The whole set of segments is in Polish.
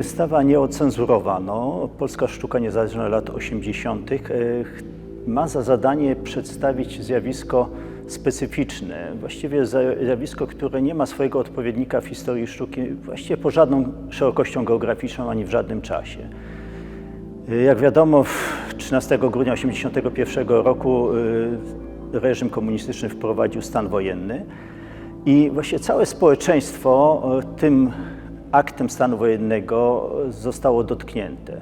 wystawa nie ocenzurowano. Polska Sztuka Niezależna lat 80. e, ma za zadanie przedstawić zjawisko specyficzne, właściwie zjawisko, które nie ma swojego odpowiednika w historii sztuki, właściwie po żadną szerokością geograficzną ani w żadnym czasie. Jak wiadomo, w 13 grudnia 1981 roku y, reżim komunistyczny wprowadził stan wojenny i właściwie całe społeczeństwo tym aktem stanu wojennego zostało dotknięte.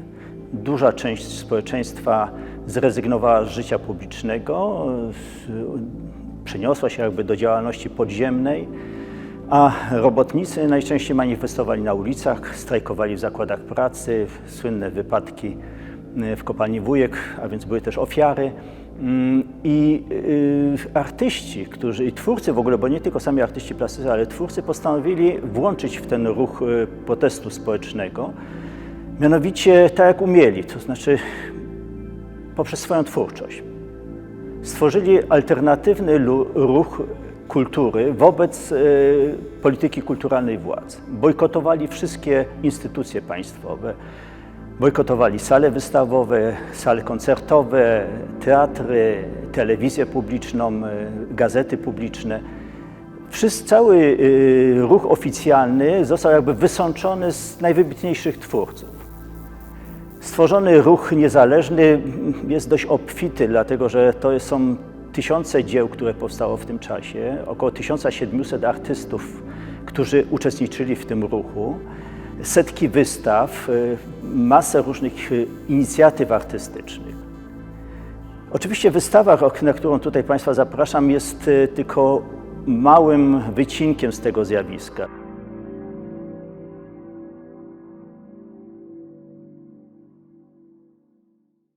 Duża część społeczeństwa zrezygnowała z życia publicznego, przeniosła się jakby do działalności podziemnej, a robotnicy najczęściej manifestowali na ulicach, strajkowali w zakładach pracy, słynne wypadki w kopalni Wujek, a więc były też ofiary. Mm, I y, artyści, którzy, i twórcy w ogóle, bo nie tylko sami artyści plastyczni, ale twórcy postanowili włączyć w ten ruch y, protestu społecznego, mianowicie tak jak umieli, to znaczy poprzez swoją twórczość stworzyli alternatywny ruch kultury wobec polityki kulturalnej władz. Bojkotowali wszystkie instytucje państwowe. Bojkotowali sale wystawowe, sale koncertowe, teatry, telewizję publiczną, e, gazety publiczne. Wszyscy, cały y, ruch oficjalny został jakby wysączony z najwybitniejszych twórców. Stworzony ruch niezależny jest dość obfity, dlatego że to są tysiące dzieł, które powstało w tym czasie, około 1700 artystów, którzy uczestniczyli w tym ruchu, setki wystaw, y, masę różnych y, inicjatyw artystycznych. Oczywiście wystawa, na którą tutaj Państwa zapraszam, jest y, tylko małym wycinkiem z tego zjawiska.